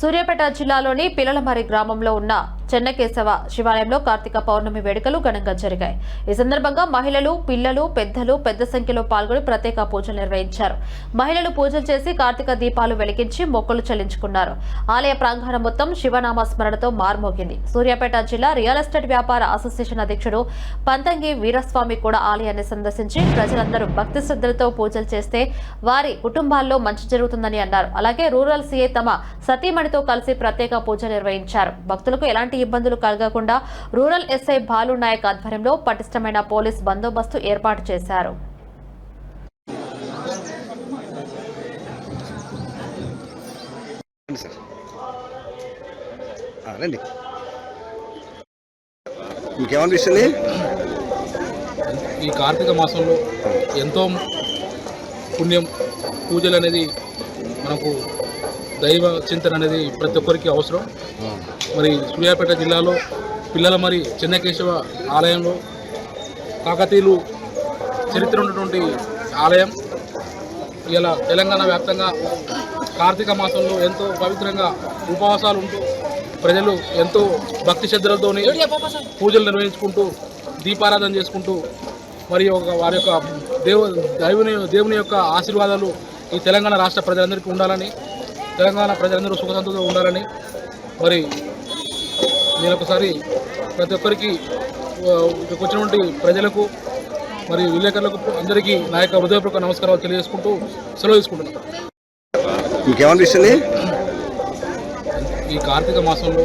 సూర్యాపేట జిల్లాలోని పిల్లలమరి గ్రామంలో ఉన్న చెన్నకేశవ శివాలయంలో కార్తీక పౌర్ణమి వేడుకలు ఘనంగా జరిగాయి. ఈ సందర్భంగా మహిళలు పిల్లలు పెద్దలు పెద్ద సంఖ్యలో పాల్గొని ప్రత్యేక పూజలు నిర్వహించారు. మహిళలు పూజలు చేసి కార్తీక దీపాలు వెలిగించి మొక్కలు చెల్లించుకున్నారు. ఆలయ ప్రాంగణం మొత్తం శివనామ స్మరణతో మార్మోగింది. సూర్యాపేట జిల్లా రియల్ ఎస్టేట్ వ్యాపార అసోసియేషన్ అధ్యక్షుడు పంతంగి వీరస్వామి కూడా ఆలయాన్ని సందర్శించి ప్రజలందరూ భక్తి శ్రద్ధలతో పూజలు చేస్తే వారి కుటుంబాల్లో మంచి జరుగుతుందని అన్నారు. అలాగే రూరల్ సీఏ తమ సతీమణితో కలిసి ప్రత్యేక పూజ నిర్వహించారు. భక్తులకు ఎలాంటి ఇబ్బందులు కలగకుండా రూరల్ ఎస్ఐ బాలు నాయక్ ఆధ్వర్యంలో పటిష్టమైన పోలీస్ బందోబస్తు ఏర్పాటు చేశారు. రండి ఈ కార్తీక మాసంలో ఎంతో పుణ్యం పూజలు అనేది మనకు దైవ చింతన అనేది ప్రతి ఒక్కరికి అవసరం. మరి సూర్యాపేట జిల్లాలో పిల్లల మరి చెన్నకేశవ ఆలయంలో కాకతీయులు చరిత్ర ఉన్నటువంటి ఆలయం. ఇలా తెలంగాణ వ్యాప్తంగా కార్తీక మాసంలో ఎంతో పవిత్రంగా ఉపవాసాలు ఉంటూ ప్రజలు ఎంతో భక్తి శ్రద్ధలతోని పూజలు నిర్వహించుకుంటూ దీపారాధన చేసుకుంటూ మరి ఒక వారి యొక్క దేవు దైవుని దేవుని యొక్క ఆశీర్వాదాలు ఈ తెలంగాణ రాష్ట్ర ప్రజలందరికీ ఉండాలని తెలంగాణ ప్రజలందరూ సుఖసంతతో ఉండాలని మరి నేను ఒకసారి ప్రతి ఒక్కరికి వచ్చినటువంటి ప్రజలకు మరి విలేకరులకు అందరికీ నా యొక్క హృదయపూర్వక నమస్కారాలు తెలియజేసుకుంటూ సెలవు తీసుకుంటున్నాను. మీకేమనిపిస్తుంది ఈ కార్తీక మాసంలో